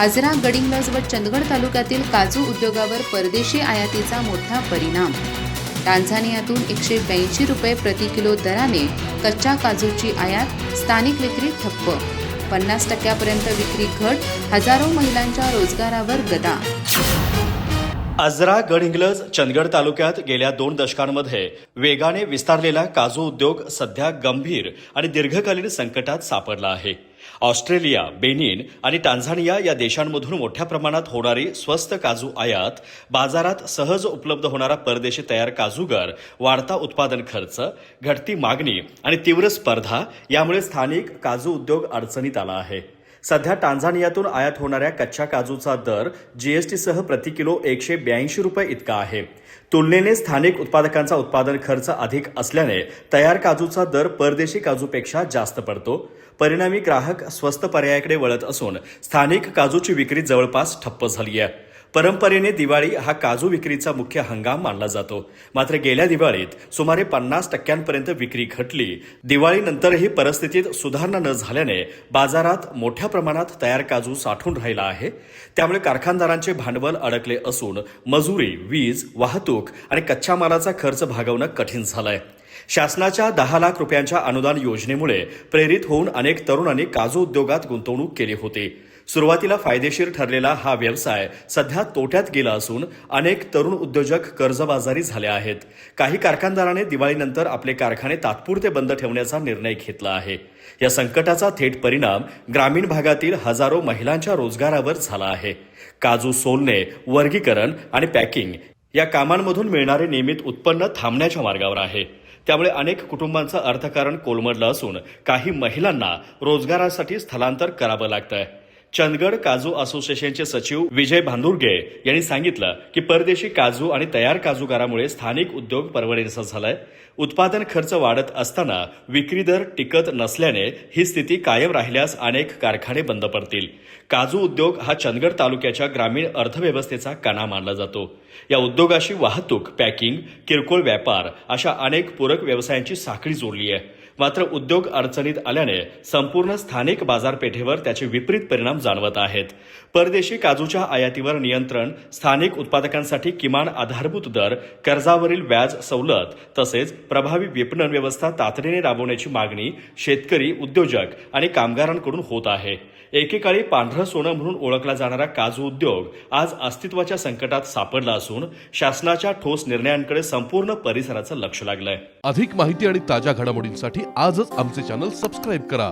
आजरा गडिंगलज व चंदगड तालुक्यातील काजू उद्योगावर परदेशी आयातीचा मोठा परिणाम. टांझानियातून एकशे ब्याऐंशी रुपये प्रति किलो दराने कच्च्या काजूची आयात स्थानिक विक्री ठप्प. पन्नास टक्क्यापर्यंत विक्री घट हजारो महिलांच्या रोजगारावर गदा. आजरा गडहिंग्लज चंदगड तालुक्यात गेल्या दोन दशकांमध्ये वेगाने विस्तारलेला काजू उद्योग सध्या गंभीर आणि दीर्घकालीन संकटात सापडला आहे. ऑस्ट्रेलिया बेनिन आणि टांझानिया या देशांमधून मोठ्या प्रमाणात होणारी स्वस्त काजू आयात बाजारात सहज उपलब्ध होणारा परदेशी तयार काजूगर वाढता उत्पादन खर्च घटती मागणी आणि तीव्र स्पर्धा यामुळे स्थानिक काजू उद्योग अडचणीत आला आहे. सध्या टांझानियातून आयात होणाऱ्या कच्च्या काजूचा दर जीएसटीसह प्रति किलो एकशे ब्याऐंशी रुपये इतका आहे. तुलनेने स्थानिक उत्पादकांचा उत्पादन खर्च अधिक असल्याने तयार काजूचा दर परदेशी काजूपेक्षा जास्त पडतो. परिणामी ग्राहक स्वस्त पर्यायाकडे वळत असून स्थानिक काजूची विक्री जवळपास ठप्प झाली आहे. परंपरेने दिवाळी हा काजू विक्रीचा मुख्य हंगाम मानला जातो. मात्र गेल्या दिवाळीत सुमारे पन्नास टक्क्यांपर्यंत विक्री घटली. दिवाळीनंतरही परिस्थितीत सुधारणा न झाल्याने बाजारात मोठ्या प्रमाणात तयार काजू साठून राहिला आहे. त्यामुळे कारखानदारांचे भांडवल अडकले असून मजुरी वीज वाहतूक आणि कच्च्या मालाचा खर्च भागवणं कठीण झालंय. शासनाच्या दहा लाख रुपयांच्या अनुदान योजनेमुळे प्रेरित होऊन अनेक तरुणांनी काजू उद्योगात गुंतवणूक केली होती. सुरुवातीला फायदेशीर ठरलेला हा व्यवसाय सध्या तोट्यात गेला असून अनेक तरुण उद्योजक कर्जबाजारी झाले आहेत. काही कारखानदाराने दिवाळीनंतर आपले कारखाने तात्पुरते बंद ठेवण्याचा निर्णय घेतला आहे. या संकटाचा थेट परिणाम ग्रामीण भागातील हजारो महिलांच्या रोजगारावर झाला आहे. काजू सोलणे वर्गीकरण आणि पॅकिंग या कामांमधून मिळणारे नियमित उत्पन्न थांबण्याच्या मार्गावर आहे. त्यामुळे अनेक कुटुंबांचं अर्थकारण कोलमडलं असून काही महिलांना रोजगारासाठी स्थलांतर करावं लागतंय. चंदगड काजू असोसिएशनचे सचिव विजय भांदुर्गे यांनी सांगितलं की परदेशी काजू आणि तयार काजूगारामुळे स्थानिक उद्योग परवडीचा झालाय. उत्पादन खर्च वाढत असताना विक्री दर टिकत नसल्याने ही स्थिती कायम राहिल्यास अनेक कारखाने बंद पडतील. काजू उद्योग हा चंदगड तालुक्याच्या ग्रामीण अर्थव्यवस्थेचा कणा मानला जातो. या उद्योगाशी वाहतूक पॅकिंग किरकोळ व्यापार अशा अनेक पूरक व्यवसायांची साखळी जोडली आहे. मात्र उद्योग अडचणीत आल्याने संपूर्ण स्थानिक बाजारपेठेवर त्याचे विपरीत परिणाम जाणवत आहेत. परदेशी काजूच्या आयातीवर नियंत्रण स्थानिक उत्पादकांसाठी किमान आधारभूत दर कर्जावरील व्याज सवलत तसेच प्रभावी विपणन व्यवस्था तातडीने राबवण्याची मागणी शेतकरी उद्योजक आणि कामगारांकडून होत आहे. एकेकाळी पांढरं सोनं म्हणून ओळखला जाणारा काजू उद्योग आज अस्तित्वाच्या संकटात सापडला असून शासनाच्या ठोस निर्णयांकडे संपूर्ण परिसराचं लक्ष लागलंय. अधिक माहिती आणि ताज्या घडामोडींसाठी आजच आमचे चॅनल सबस्क्राईब करा.